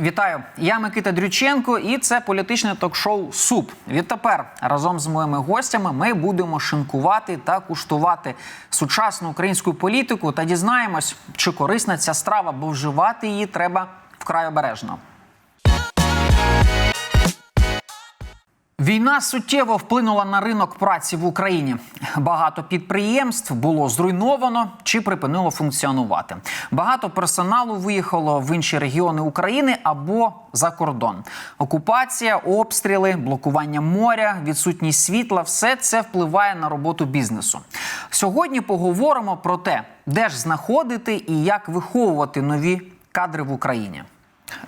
Вітаю, я Микита Дрюченко, і це політичне ток-шоу СУП. Відтепер разом з моїми гостями ми будемо шинкувати та куштувати сучасну українську політику та дізнаємось, чи корисна ця страва, бо вживати її треба вкрай обережно. Війна суттєво вплинула на ринок праці в Україні. Багато підприємств було зруйновано чи припинило функціонувати. Багато персоналу виїхало в інші регіони України або за кордон. Окупація, обстріли, блокування моря, відсутність світла все це впливає на роботу бізнесу. Сьогодні поговоримо про те, де ж знаходити і як виховувати нові кадри в Україні.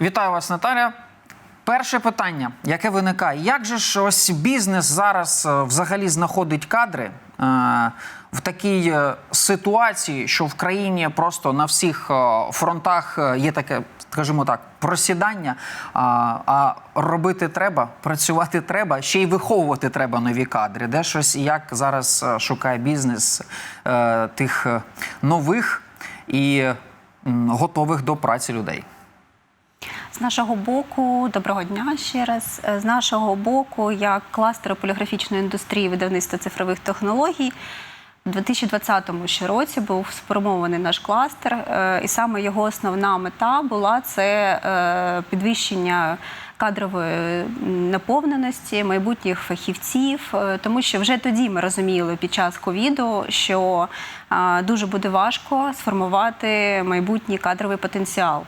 Вітаю вас, Наталя. Перше питання, яке виникає, як же ж ось бізнес зараз е, взагалі знаходить кадри е, в такій е, ситуації, що в країні просто на всіх фронтах є таке, скажімо так, просідання, а, робити треба, працювати треба, ще й виховувати треба нові кадри. Де щось як зараз шукає бізнес тих нових і готових до праці людей. Нашого боку, доброго дня ще раз. Е, З нашого боку, як кластер поліграфічної індустрії видавництва цифрових технологій, у 2020 ще році був сформований наш кластер, е, і саме його основна мета була це е, підвищення кадрової наповненості майбутніх фахівців, тому що вже тоді ми розуміли під час ковіду, що дуже буде важко сформувати майбутній кадровий потенціал.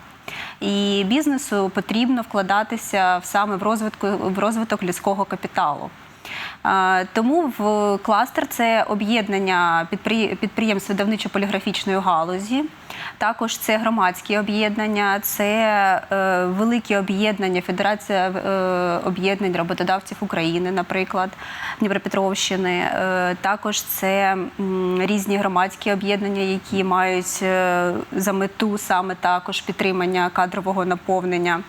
І бізнесу потрібно вкладатися саме в розвитку в розвиток людського капіталу. Тому в кластер це об'єднання підпри- підприємств видавничо-поліграфічної галузі. Також це громадські об'єднання, це е, великі об'єднання, Федерація е, об'єднань роботодавців України, наприклад, Дніпропетровщини. Е, також це різні громадські об'єднання, які мають за мету саме також підтримання кадрового наповнення.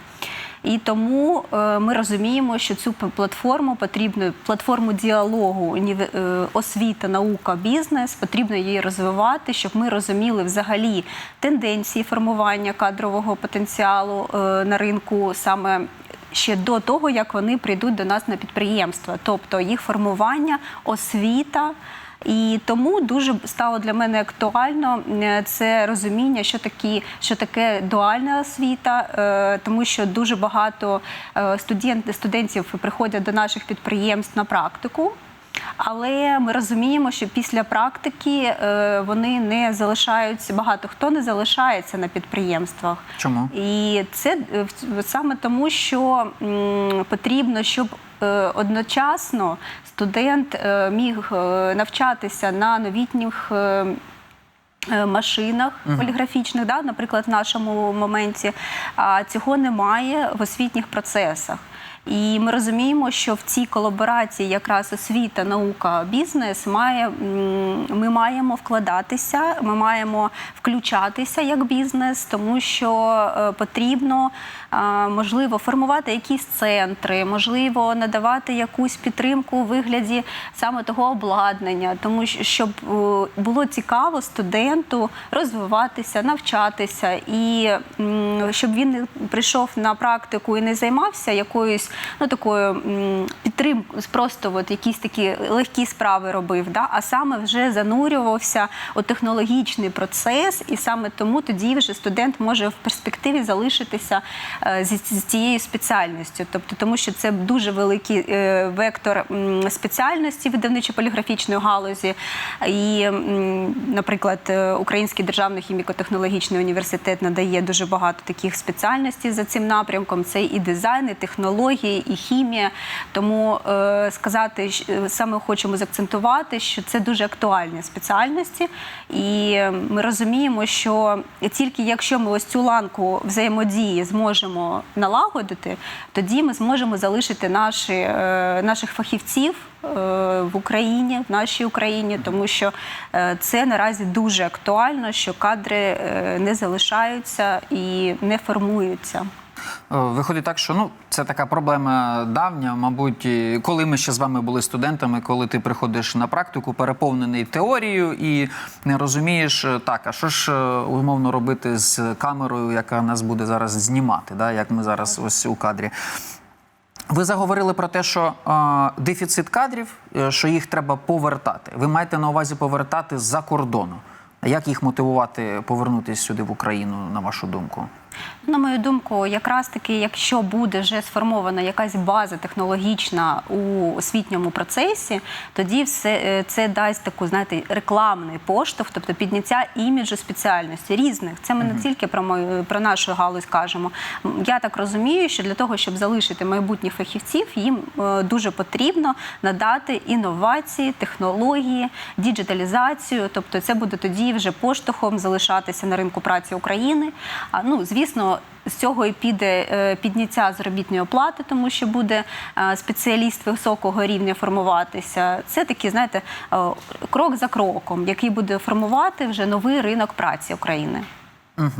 І тому е, ми розуміємо, що цю платформу потрібно платформу діалогу е, освіта, наука, бізнес потрібно її розвивати, щоб ми розуміли взагалі тенденції формування кадрового потенціалу е, на ринку саме. Ще до того, як вони прийдуть до нас на підприємства, тобто їх формування, освіта. І тому дуже стало для мене актуально е, це розуміння, що такі, що таке дуальна освіта, е, тому що дуже багато е, студент, студентів приходять до наших підприємств на практику. Але ми розуміємо, що після практики вони не залишаються, багато хто не залишається на підприємствах. Чому? І це саме тому, що потрібно, щоб одночасно студент е, міг е, навчатися на новітніх. е, Машинах поліграфічних, да, наприклад, в нашому моменті, а цього немає в освітніх процесах. І ми розуміємо, що в цій колаборації якраз освіта, наука, бізнес має ми маємо вкладатися, ми маємо включатися як бізнес, тому що потрібно можливо формувати якісь центри, можливо, надавати якусь підтримку у вигляді саме того обладнання, тому що щоб е, було цікаво студенту розвиватися, навчатися, і щоб він не прийшов на практику і не займався якоюсь ну такою підтримкою, просто от якісь такі легкі справи робив, да? а саме вже занурювався у технологічний процес, і саме тому тоді вже студент може в перспективі залишитися з цією спеціальністю. Тобто, тому що це дуже великий е, вектор спеціальності видавничо-поліграфічної галузі. І, наприклад, е, Український державний хіміко-технологічний університет надає дуже багато таких спеціальностей за цим напрямком. Це і дизайн, і технології, і хімія. Тому е, сказати, саме хочемо закцентувати, що це дуже актуальні спеціальності, і ми розуміємо, що тільки якщо ми ось цю ланку взаємодії зможемо налагодити, тоді ми зможемо залишити наші, е, наших фахівців. е, В Україні, в нашій Україні, тому що е, це наразі дуже актуально, що кадри не залишаються і не формуються. Виходить так, що ну це така проблема давня. Мабуть, коли ми ще з вами були студентами, коли ти приходиш на практику, переповнений теорією і не розумієш, е, так, а що ж е, умовно робити з камерою, яка нас буде зараз знімати, да, як ми зараз ось у кадрі. Ви заговорили про те, що е, дефіцит кадрів, е, що їх треба повертати. Ви маєте на увазі повертати з-за кордону. Як їх мотивувати повернутися сюди в Україну, на вашу думку? На мою думку, якраз таки, якщо буде вже сформована якась база технологічна у освітньому процесі, тоді все е, це дасть таку, знаєте, рекламний поштовх, тобто підняття іміджу спеціальності різних. Це ми не тільки про мою про нашу галузь кажемо. Я так розумію, що для того, щоб залишити майбутніх фахівців, їм е, дуже потрібно надати інновації, технології, діджиталізацію. Тобто, це буде тоді вже поштовхом залишатися на ринку праці України. А ну звісно, з цього і піде е, підняття заробітної оплати, тому що буде е, спеціаліст високого рівня формуватися. Це такий, знаєте, е, крок за кроком, який буде формувати вже новий ринок праці України. Е,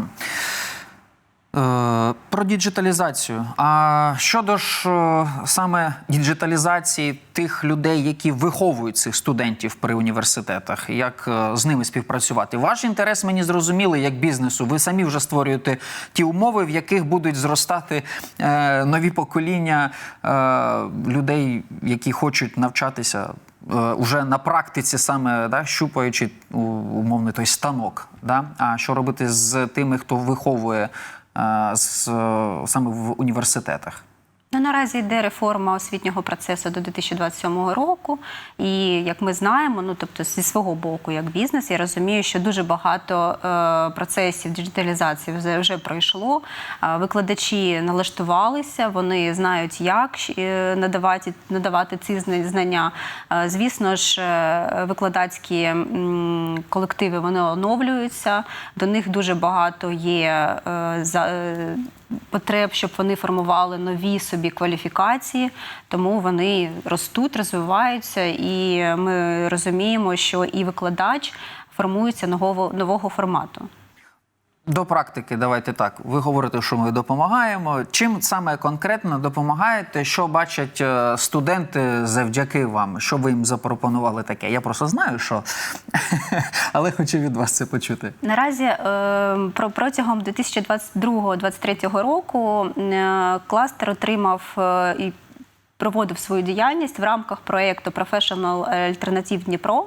Про діджиталізацію. А щодо ж е, саме діджиталізації тих людей, які виховують цих студентів при університетах, як е, з ними співпрацювати? Ваш інтерес мені зрозумілий як бізнесу. Ви самі вже створюєте ті умови, в яких будуть зростати е, нові покоління е, людей, які хочуть навчатися. е, Уже на практиці саме да, щупаючи у- умовний той станок. Да? А що робити з тими, хто виховує е, з, е, саме в університетах? Ну, наразі йде реформа освітнього процесу до 2027 року. І як ми знаємо, ну тобто зі свого боку, як бізнес, я розумію, що дуже багато е, процесів діджиталізації вже, вже пройшло. Е, викладачі налаштувалися, вони знають, як е, надавати, надавати ці знання. Е, звісно ж, е, викладацькі м, колективи вони оновлюються. До них дуже багато є е, за. е, потреб, щоб вони формували нові собі кваліфікації, тому вони ростуть, розвиваються, і ми розуміємо, що і викладач формується нового, нового формату. До практики, давайте так. Ви говорите, що ми допомагаємо. Чим саме конкретно допомагаєте? Що бачать е, студенти завдяки вам? Що ви їм запропонували таке? Я просто знаю, що але хочу від вас це почути. Наразі е, про протягом 2022-2023 року е, кластер отримав і проводив свою діяльність в рамках проєкту Professional Альтернатив Дніпро.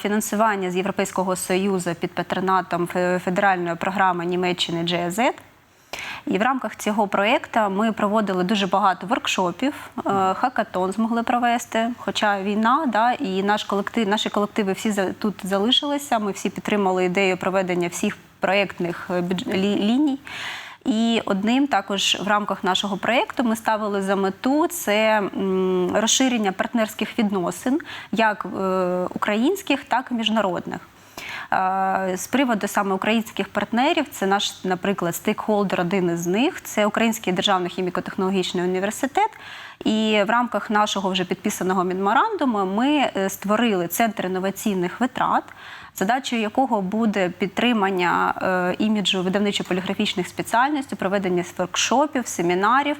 Фінансування з Європейського союзу під патронатом федеральної програми Німеччини GIZ. І в рамках цього проєкту ми проводили дуже багато воркшопів, е, хакатон змогли провести. Хоча війна, да, і наш колектив, наші колективи всі тут залишилися. Ми всі підтримали ідею проведення всіх проєктних е, ліній. І одним також в рамках нашого проєкту ми ставили за мету це розширення партнерських відносин, як е, українських, так і міжнародних. Е, З приводу саме українських партнерів, це наш, наприклад, стейкхолдер, один із них, це Український державний хіміко-технологічний університет. І в рамках нашого вже підписаного меморандуму ми е, створили центр інноваційних витрат, задачею якого буде підтримання е, іміджу видавничо-поліграфічних спеціальностей, проведення воркшопів, семінарів.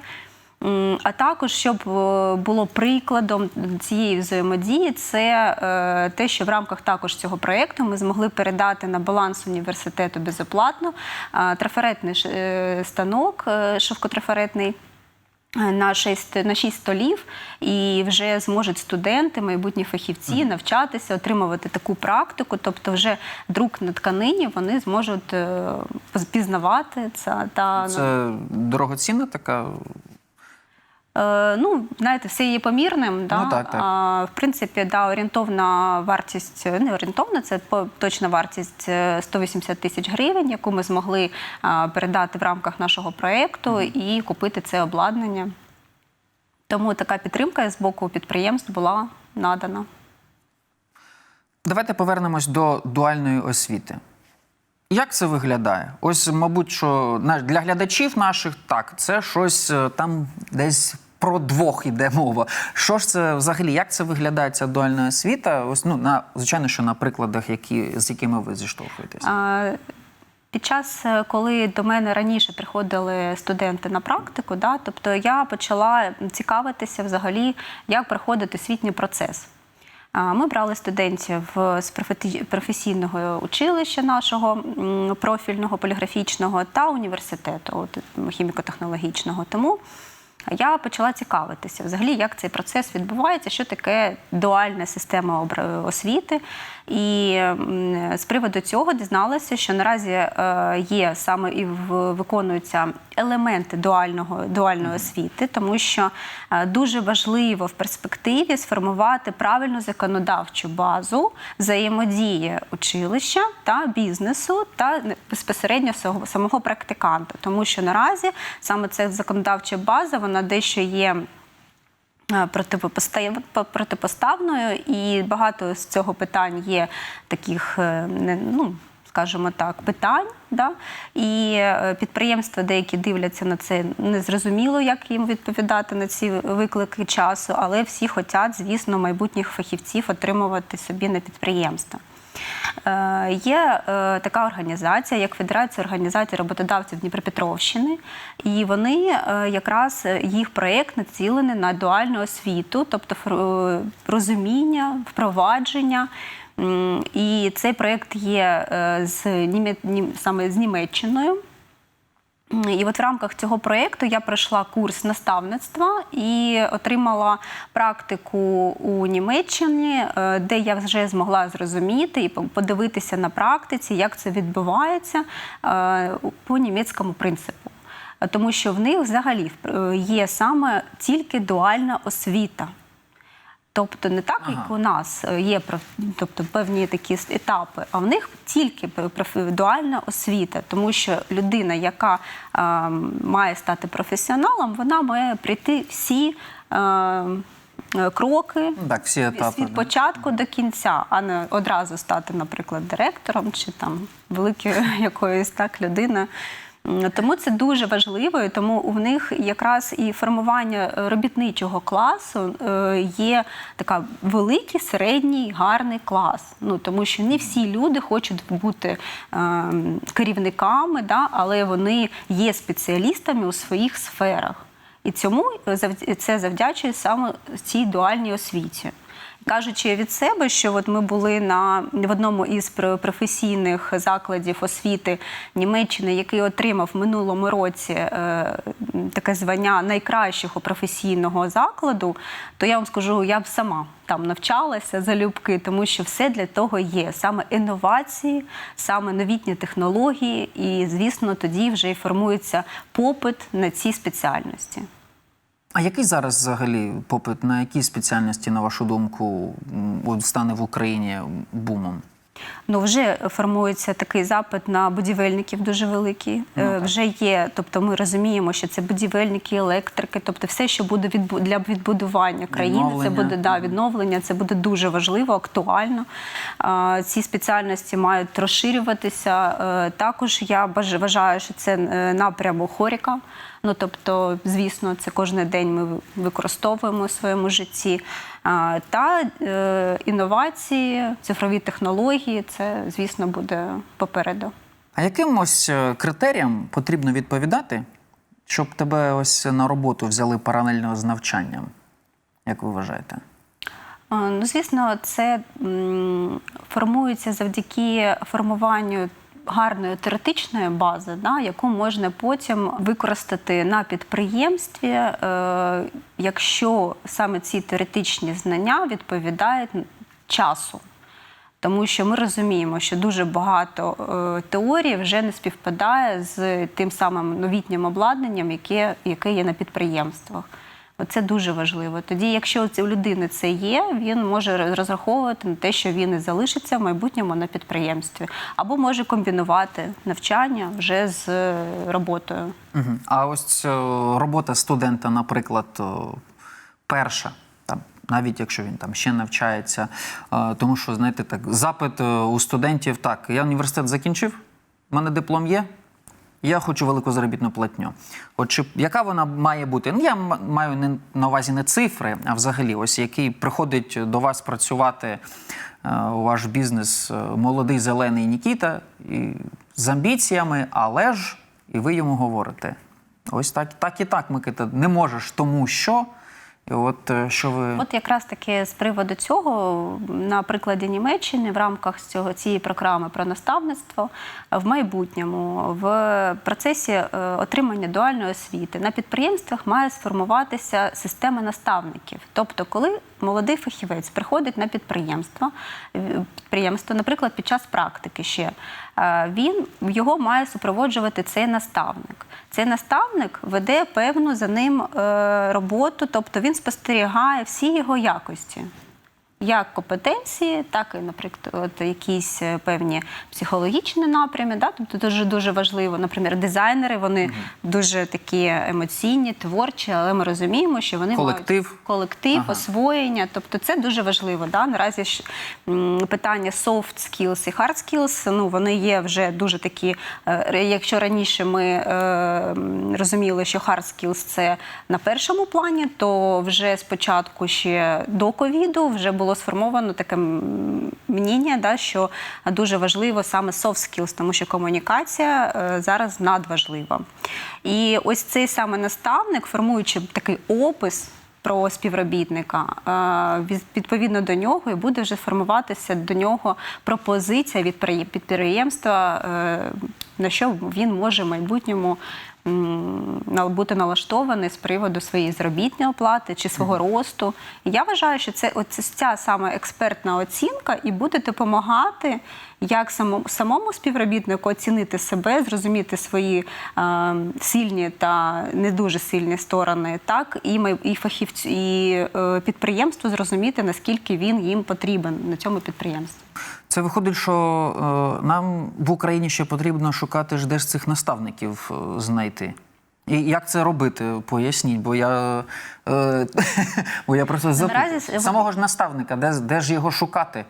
А також, щоб е, було прикладом цієї взаємодії, це е, те, що в рамках також цього проєкту ми змогли передати на баланс університету безоплатно трафаретний е, станок шовкотрафаретний. На 6, на 6 столів, і вже зможуть студенти, майбутні фахівці навчатися, отримувати таку практику. Тобто, вже друк на тканині вони зможуть пізнавати це та Це дорогоцінна така. Е, ну, знаєте, все є помірним. Да? Ну, так, так. А, в принципі, да, орієнтовна вартість, не орієнтовна, це точна вартість е, 180 тисяч гривень, яку ми змогли а, передати в рамках нашого проєкту і купити це обладнання. Тому така підтримка з боку підприємств була надана. Давайте повернемось до дуальної освіти. Як це виглядає? Ось, мабуть, що для глядачів наших так, це щось е, там десь про двох іде мова. Що ж це взагалі? Як це виглядає ця дуальна освіта? Ось ну на звичайно, що на прикладах, які з якими ви зіштовхуєтесь. А, Під час, е, коли до мене раніше приходили студенти на практику, да, тобто я почала цікавитися взагалі, як проходить освітній процес. Ми брали студентів з професійного училища нашого профільного поліграфічного та університету от, хіміко-технологічного. Тому я почала цікавитися взагалі, як цей процес відбувається, що таке дуальна система освіти. І з приводу цього дізналася, що наразі е, є саме і виконуються елементи дуального дуальної освіти, тому що е, дуже важливо в перспективі сформувати правильну законодавчу базу взаємодії училища та бізнесу та безпосередньо самого- самого практиканта, тому що наразі саме ця законодавча база вона дещо є. е, протипоставною, і багато з цього питань є таких, е, ну скажімо так, питань. Да? І е, підприємства деякі дивляться на це незрозуміло, як їм відповідати на ці виклики часу, але всі хочуть, звісно, майбутніх фахівців отримувати собі на підприємства. Е, Є е, така організація, як Федерація організацій роботодавців Дніпропетровщини, і вони е, якраз їх проєкт націлений на дуальну освіту, тобто розуміння, впровадження. І цей проєкт є з саме з Німеччиною. І от в рамках цього проєкту я пройшла курс наставництва і отримала практику у Німеччині, е, де я вже змогла зрозуміти і подивитися на практиці, як це відбувається е, по німецькому принципу. Тому що в них взагалі е, є саме тільки дуальна освіта. Тобто не так, як у нас е, є тобто, певні такі етапи, а в них тільки дуальна освіта, тому що людина, яка е, має стати професіоналом, вона має прийти всі е, е, кроки Так, всі етапи. від да. початку до кінця, а не одразу стати, наприклад, директором чи там великою якоюсь так людиною. Тому це дуже важливо, і тому у них якраз і формування е, робітничого класу е, є така великий, середній, гарний клас. Ну тому що не всі люди хочуть бути е, керівниками, да, але вони є спеціалістами у своїх сферах. І цьому завд- це завдячує саме цій дуальній освіті. Кажучи від себе, що от ми були на в одному із пр- професійних закладів освіти Німеччини, який отримав в минулому році е, таке звання найкращого професійного закладу, то я вам скажу, я б сама там навчалася залюбки, тому що все для того є саме інновації, саме новітні технології, і звісно, тоді вже і формується попит на ці спеціальності. А який зараз взагалі попит на які спеціальності, на вашу думку, стане в Україні бумом? Ну, вже формується такий запит на будівельників дуже великий. Е, вже є, тобто ми розуміємо, що це будівельники, електрики, тобто все, що буде відбу- для відбудування країни, це буде да, відновлення, це буде дуже важливо, актуально. Ці спеціальності мають розширюватися. Е, Також я вважаю, що це е, напрямок хоріка. Ну тобто, звісно, це кожен день ми використовуємо у своєму житті. Та інновації, цифрові технології це, звісно, буде попереду. А яким ось е, критеріям потрібно відповідати, щоб тебе ось на роботу взяли паралельно з навчанням? Як ви вважаєте? Ну, звісно, це формується завдяки формуванню гарної теоретичної бази, да, яку можна потім використати на підприємстві, е, якщо саме ці теоретичні знання відповідають часу. Тому що ми розуміємо, що дуже багато е, теорій вже не співпадає з тим самим новітнім обладнанням, яке, яке є на підприємствах. Це дуже важливо. Тоді, якщо у людини це є, він може розраховувати на те, що він і залишиться в майбутньому на підприємстві, або може комбінувати навчання вже з е, роботою. А ось е, робота студента, наприклад, перша, навіть якщо він там ще навчається, е, тому що, знаєте, так, запит е, у студентів так, я університет закінчив, в мене диплом є. Я хочу велику заробітну платню. От чи яка вона має бути? Ну я маю не на увазі не цифри, а взагалі, ось який приходить до вас працювати е, у ваш бізнес молодий зелений Нікіта і з амбіціями, але ж і ви йому говорите: ось так, так і так, Микита, не можеш тому, що. От е, що ви От якраз таки з приводу цього, на прикладі Німеччини, в рамках цього цієї програми про наставництво в майбутньому в процесі е, отримання дуальної освіти на підприємствах має сформуватися система наставників. Тобто, коли молодий фахівець приходить на підприємство, е, підприємство, наприклад, під час практики ще е, він його має супроводжувати цей наставник. Цей наставник веде певну за ним е, роботу, тобто він спостерігає всі його якості. Як компетенції, так і, наприклад, якісь е, певні психологічні напрями. Да? Тобто дуже дуже важливо, наприклад, дизайнери вони дуже такі емоційні, творчі, але ми розуміємо, що вони Колектив. мають колектив, Ага. освоєння. Тобто це дуже важливо. Да? Наразі ж питання soft skills і hard skills, ну вони є вже дуже такі. е, Якщо раніше ми е, розуміли, що hard skills – це на першому плані, то вже спочатку ще до ковіду вже було сформовано таке м, мнення, да, що дуже важливо саме soft skills, тому що комунікація е, зараз надважлива. І ось цей саме наставник, формуючи такий опис про співробітника, е, відповідно до нього і буде вже формуватися до нього пропозиція від підприємства, е, на що він може в майбутньому бути налаштований з приводу своєї заробітної оплати чи свого росту. Я вважаю, що це оце ця саме експертна оцінка і буде допомагати як самому, самому співробітнику оцінити себе, зрозуміти свої е, сильні та не дуже сильні сторони, так і май- і фахівцю, і е, підприємству зрозуміти наскільки він їм потрібен на цьому підприємстві. Це виходить, що е, нам в Україні ще потрібно шукати ж де ж цих наставників е, знайти. І як це робити? Поясніть, бо я, е, бо я просто запитую. самого ж наставника, де, де ж його шукати?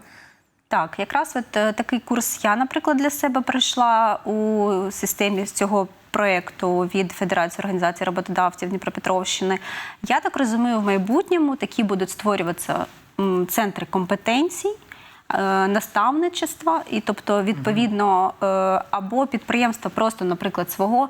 Так, якраз от е, такий курс я, наприклад, для себе пройшла у системі з цього проєкту від Федерації організації роботодавців Дніпропетровщини. Я так розумію, в майбутньому такі будуть створюватися центри компетенцій. е, Наставничества, і тобто, відповідно, е, або підприємство просто, наприклад, свого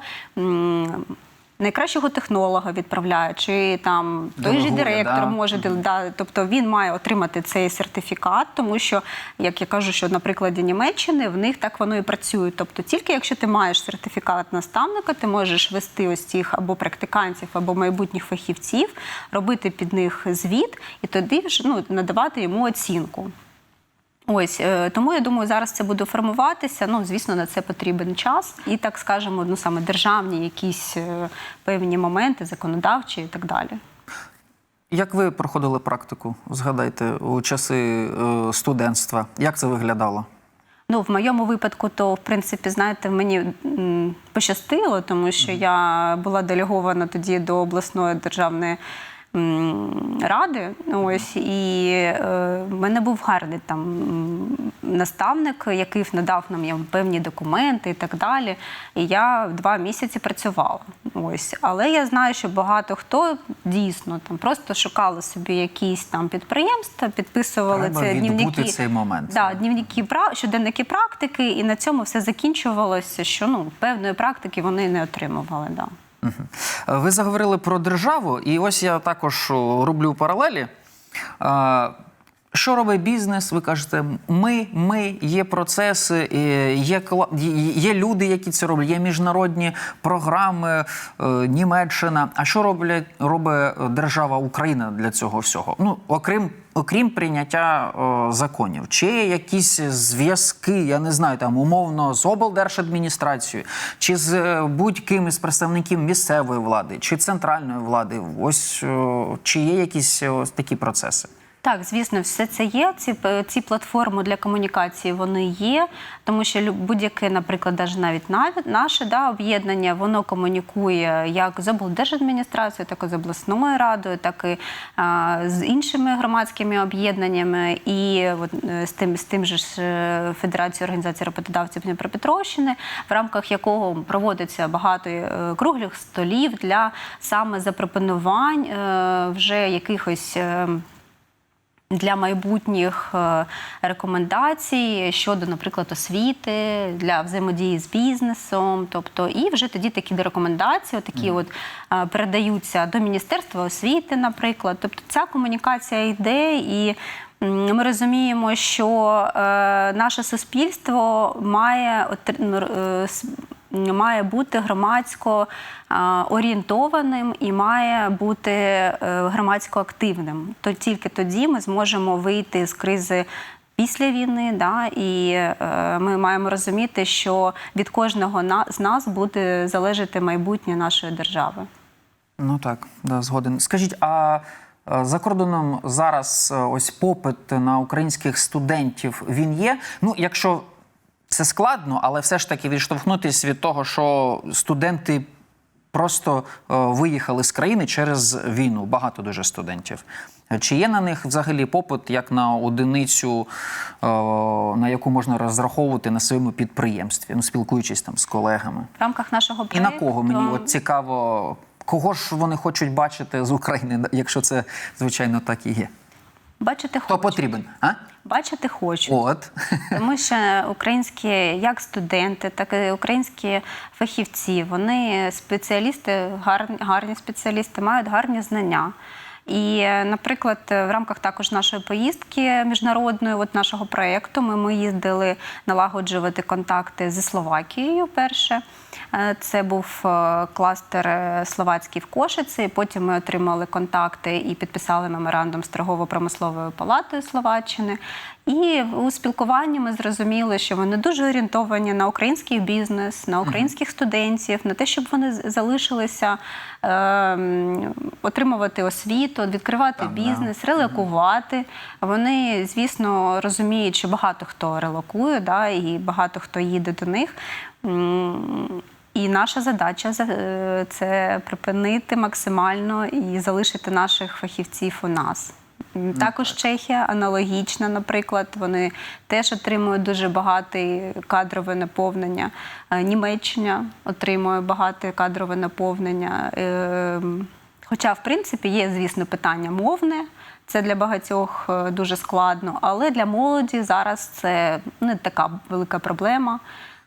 найкращого технолога відправляє, чи там той же директор да. може да, тобто він має отримати цей сертифікат, тому що, як я кажу, що на прикладі Німеччини в них так воно і працює. Тобто, тільки якщо ти маєш сертифікат наставника, ти можеш вести ось цих або практикантів, або майбутніх фахівців, робити під них звіт і тоді ж ну, надавати йому оцінку. Ось е, тому я думаю, зараз це буде формуватися. Ну, звісно, на це потрібен час, і так скажемо, ну саме державні якісь е, певні моменти, законодавчі і так далі. Як ви проходили практику? Згадайте у часи е, студентства. Як це виглядало? Ну, в моєму випадку, то в принципі, знаєте, мені пощастило, тому що я була делегована тоді до обласної державної ради. Ось і е, в мене був гарний там наставник, який надав нам я, певні документи і так далі. І я два місяці працювала. Ось, але я знаю, що багато хто дійсно там просто шукали собі якісь там підприємства, підписували Треба це дневники. цей момент. Да, дневники пра- щоденники практики, і на цьому все закінчувалося, що ну певної практики вони не отримували. Да. Е, Ви заговорили про державу, і ось я також роблю паралелі. Е, Що робить бізнес? Ви кажете, ми, ми, є процеси, е, є, є- люди, які це роблять, є міжнародні програми, е, Німеччина. А що роблять, робить держава Україна для цього всього? Ну, окрім, окрім прийняття о, законів, чи є якісь зв'язки, я не знаю, там умовно з облдержадміністрацією, чи з е, будь-ким із представників місцевої влади, чи центральної влади? Ось чи є якісь ось такі процеси? Так, звісно, все це є. Ці, ці платформи для комунікації вони є, тому що будь-яке, наприклад, навіть навіть наше да, об'єднання, воно комунікує як з облдержадміністрацією, так і з обласною радою, так і а, з іншими громадськими об'єднаннями, і от, е, з тим з тим же ж е, Федерацією організації роботодавців Дніпропетровщини, в рамках якого проводиться багато е, круглих столів для саме запропонувань е, вже якихось. Для майбутніх е, рекомендацій щодо, наприклад, освіти, для взаємодії з бізнесом. Тобто, і вже тоді такі рекомендації, такі от е, передаються до Міністерства освіти, наприклад. Тобто ця комунікація йде і. Ми розуміємо, що е, наше суспільство має е, має бути громадсько орієнтованим і має бути е, громадсько активним. То тільки тоді ми зможемо вийти з кризи. Після війни, да, і е, ми маємо розуміти, що від кожного на, з нас буде залежати майбутнє нашої держави. Ну так, да, згоден. Скажіть, а е, за кордоном зараз е, ось попит на українських студентів він є? Ну, якщо це складно, але все ж таки відштовхнутися від того, що студенти просто е, виїхали з країни через війну. Багато дуже студентів. Чи є на них взагалі попит як на одиницю, е, на яку можна розраховувати на своєму підприємстві, ну спілкуючись там з колегами? В рамках нашого І на кого мені от цікаво, кого ж вони хочуть бачити з України, якщо це звичайно так і є? Бачити Хто хочуть. потрібен? А? Бачити хочуть. От Тому що українські як студенти, так і українські фахівці, вони спеціалісти, гарні, гарні спеціалісти, мають гарні знання. І, е, наприклад, в рамках також нашої поїздки міжнародної, от нашого проєкту, ми, ми їздили налагоджувати контакти зі Словакією перше. Е, Це був е, кластер е, словацький в Кошиці. Потім ми отримали контакти і підписали меморандум з торгово-промисловою палатою Словаччини. І у спілкуванні ми зрозуміли, що вони дуже орієнтовані на український бізнес, на українських студентів, на те, щоб вони залишилися е, отримувати освіту, відкривати да. бізнес, релокувати. Вони, звісно, розуміють, що багато хто релокує, да, і багато хто їде до них. І наша задача е, це припинити максимально і залишити наших фахівців у нас. Також Чехія аналогічна, наприклад, вони теж отримують дуже багате кадрове наповнення. Е, Німеччина отримує багате кадрове наповнення. Е, Хоча, в принципі, є, звісно, питання мовне. Це для багатьох е, дуже складно, але для молоді зараз це не така велика проблема.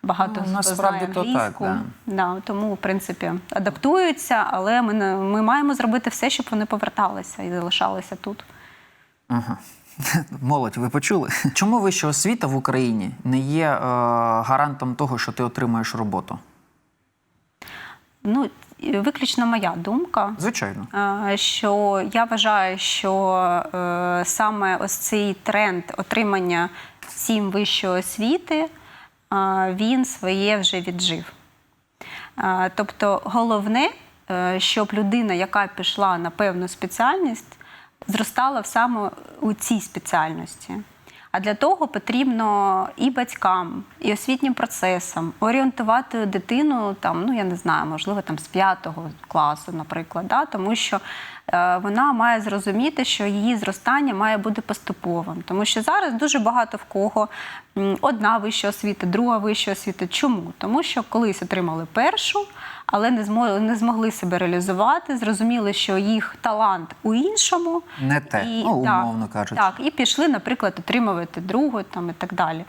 Багато Ну, насправді то так, да. Да, тому, в принципі, адаптуються, але ми, не- ми маємо зробити все, щоб вони поверталися і залишалися тут. Ага. молодь, ви почули? Чому вища освіта в Україні не є е, гарантом того, що ти отримаєш роботу? Ну, виключно моя думка. Звичайно. Е, Що я вважаю, що е, саме ось цей тренд отримання всім вищої освіти, е, він своє вже віджив. Е, Тобто, головне, е, щоб людина, яка пішла на певну спеціальність, зростала саме у цій спеціальності. А для того потрібно і батькам, і освітнім процесам орієнтувати дитину там, ну я не знаю, можливо, там з п'ятого класу, наприклад, да? тому що вона має зрозуміти, що її зростання має бути поступовим. Тому що зараз дуже багато в кого одна вища освіта, друга вища освіта. Чому? Тому що колись отримали першу, але не змогли, не змогли себе реалізувати, зрозуміли, що їх талант у іншому. Не те, ну, так, умовно кажучи. Так, і пішли, наприклад, отримувати другу там, і так далі.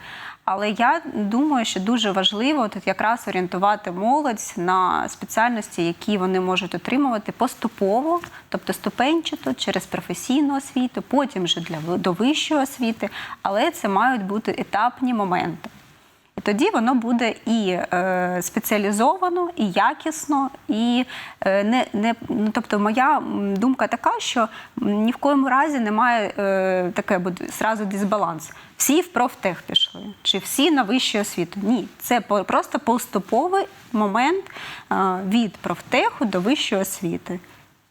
Але я думаю, що дуже важливо тут якраз орієнтувати молодь на спеціальності, які вони можуть отримувати поступово, тобто ступенчато через професійну освіту, потім вже для до вищої освіти, але це мають бути етапні моменти. Тоді воно буде і е, спеціалізовано, і якісно, і е, не, не ну, тобто, моя думка така, що ні в коєму разі немає е, таке буде зразу дисбаланс. Всі в профтех пішли, чи всі на вищу освіту. Ні, це просто поступовий момент від профтеху до вищої освіти.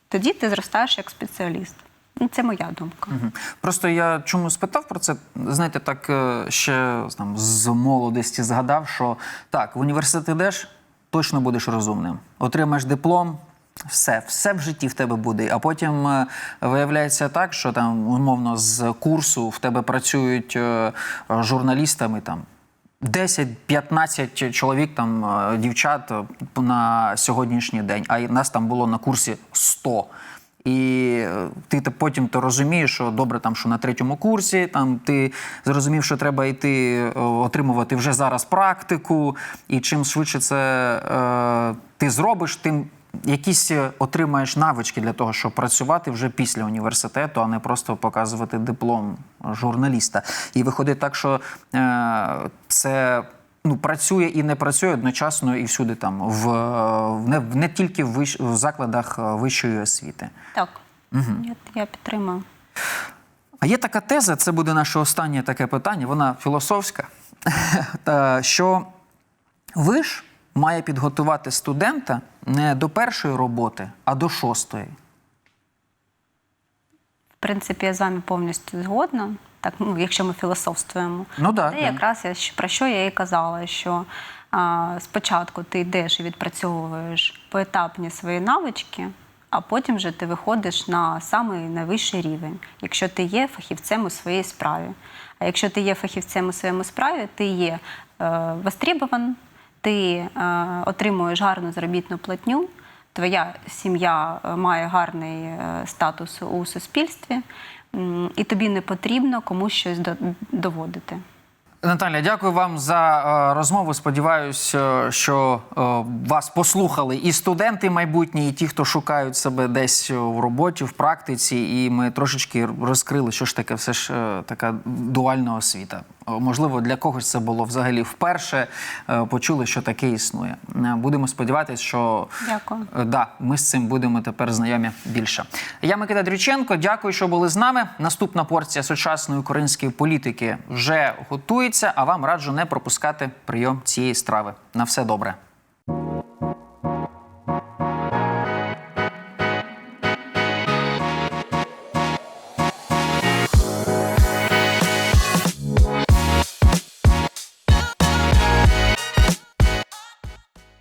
Тоді ти зростаєш як спеціаліст. Ну, Це моя думка. Мгм. Просто я чому спитав про це? Знаєте, так е, ще там з молодості згадав, що так, в університет йдеш, точно будеш розумним. Отримаєш диплом. Все, все в житті в тебе буде. А потім е, виявляється так, що там умовно з курсу в тебе працюють е, журналістами там 10-15 чоловік, там дівчат на сьогоднішній день, а нас там було на курсі 100. І е, ти потім то розумієш, що добре, там що на третьому курсі, там ти зрозумів, що треба йти е, отримувати вже зараз практику, і чим швидше це е, ти зробиш, тим якісь е, отримаєш навички для того, щоб працювати вже після університету, а не просто показувати диплом журналіста. І виходить так, що е, це. Ну, працює і не працює одночасно і всюди там, в, е, в не, в- не тільки в, вищ, в закладах е, вищої освіти. Так, я, я підтримую. А є така теза, це буде наше останнє таке питання, вона філософська, що виш має підготувати студента не до першої роботи, а до шостої. В принципі, я з вами повністю згодна. Так, ну, якщо ми філософствуємо. Ну да, Це да. якраз я про що я і казала, що а, спочатку ти йдеш і відпрацьовуєш поетапні свої навички, а потім вже ти виходиш на самий найвищий рівень, якщо ти є фахівцем у своїй справі. А якщо ти є фахівцем у своєму справі, ти є е, востребован, ти е, отримуєш гарну заробітну платню, твоя сім'я е, має гарний е, статус у суспільстві, і тобі не потрібно комусь щось до- доводити. Наталя, дякую вам за е, розмову. Сподіваюсь, е, що е, вас послухали і студенти майбутні, і ті, хто шукають себе десь в роботі, в практиці. І ми трошечки розкрили, що ж таке все ж така дуальна освіта. Можливо, для когось це було взагалі вперше. Почули, що таке існує. Будемо сподіватися, що Дякую. Да, ми з цим будемо тепер знайомі більше. Я Микита Дрюченко. Дякую, що були з нами. Наступна порція сучасної української політики вже готується. А вам раджу не пропускати прийом цієї страви. На все добре.